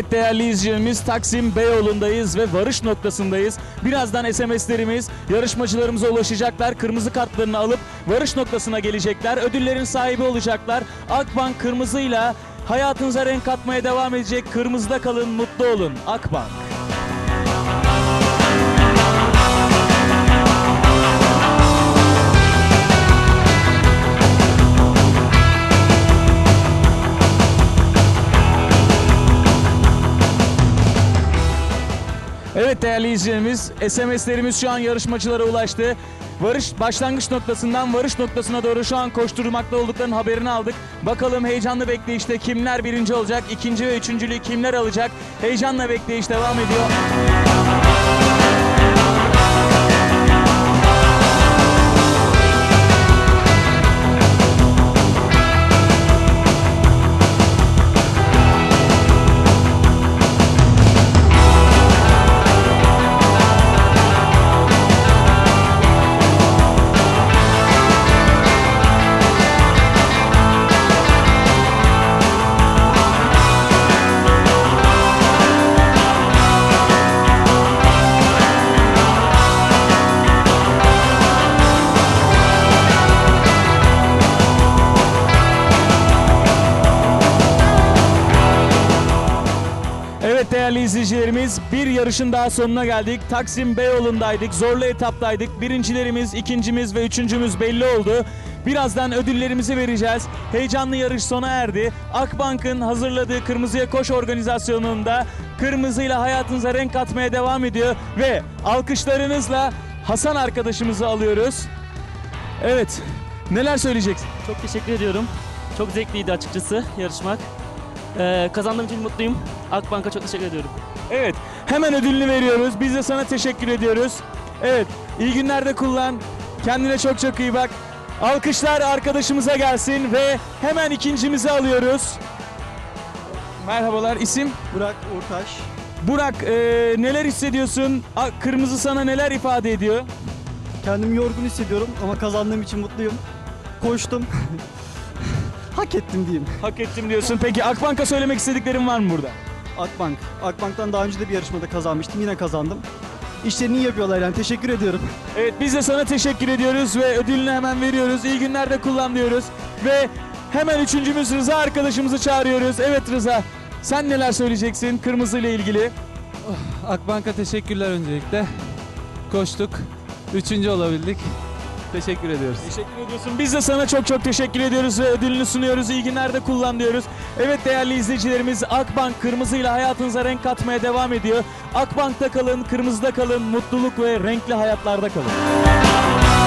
Evet değerli izleyicilerimiz Taksim Beyoğlu'ndayız ve varış noktasındayız. Birazdan SMS'lerimiz yarışmacılarımıza ulaşacaklar. Kırmızı kartlarını alıp varış noktasına gelecekler. Ödüllerin sahibi olacaklar. Akbank kırmızıyla hayatınıza renk katmaya devam edecek. Kırmızıda kalın, mutlu olun. Akbank. Evet değerli izleyicilerimiz, SMS'lerimiz şu an yarışmacılara ulaştı. Varış başlangıç noktasından varış noktasına doğru şu an koşturmakta olduklarının haberini aldık. Bakalım heyecanlı bekleyişte kimler birinci olacak, ikinci ve üçüncülüğü kimler alacak? Heyecanla bekleyiş devam ediyor. Evet değerli izleyicilerimiz bir yarışın daha sonuna geldik. Taksim Beyoğlu'ndaydık. Zorlu etaptaydık. Birincilerimiz, ikincimiz ve üçüncümüz belli oldu. Birazdan ödüllerimizi vereceğiz. Heyecanlı yarış sona erdi. Akbank'ın hazırladığı Kırmızıya Koş organizasyonunda kırmızıyla hayatınıza renk katmaya devam ediyor. Ve alkışlarınızla Hasan arkadaşımızı alıyoruz. Evet, neler söyleyeceksin? Çok teşekkür ediyorum. Çok zevkliydi açıkçası yarışmak. Ee, kazandığım için mutluyum. Akbank'a çok teşekkür ediyorum. Evet, hemen ödülünü veriyoruz. Biz de sana teşekkür ediyoruz. Evet, iyi günlerde kullan. Kendine çok çok iyi bak. Alkışlar arkadaşımıza gelsin ve hemen ikincimizi alıyoruz. Merhabalar, isim? Burak Uğurtaş. Burak, e, neler hissediyorsun? A- Kırmızı sana neler ifade ediyor? Kendimi yorgun hissediyorum ama kazandığım için mutluyum. Koştum. Hak ettim diyeyim. Hak ettim diyorsun. Peki Akbank'a söylemek istediklerin var mı burada? Akbank. Akbank'tan daha önce de bir yarışmada kazanmıştım. Yine kazandım. İşlerini iyi yapıyorlar yani. Teşekkür ediyorum. Evet biz de sana teşekkür ediyoruz ve ödülünü hemen veriyoruz. İyi günlerde kullan diyoruz. Ve hemen üçüncümüz Rıza arkadaşımızı çağırıyoruz. Evet Rıza sen neler söyleyeceksin kırmızı ile ilgili? Akbank'a teşekkürler öncelikle. Koştuk. Üçüncü olabildik. Teşekkür ediyoruz. Teşekkür ediyorsun. Biz de sana çok çok teşekkür ediyoruz ve ödülünü sunuyoruz. İyi günlerde kullan diyoruz. Evet değerli izleyicilerimiz Akbank kırmızı ile hayatınıza renk katmaya devam ediyor. Akbank'ta kalın, kırmızıda kalın, mutluluk ve renkli hayatlarda kalın.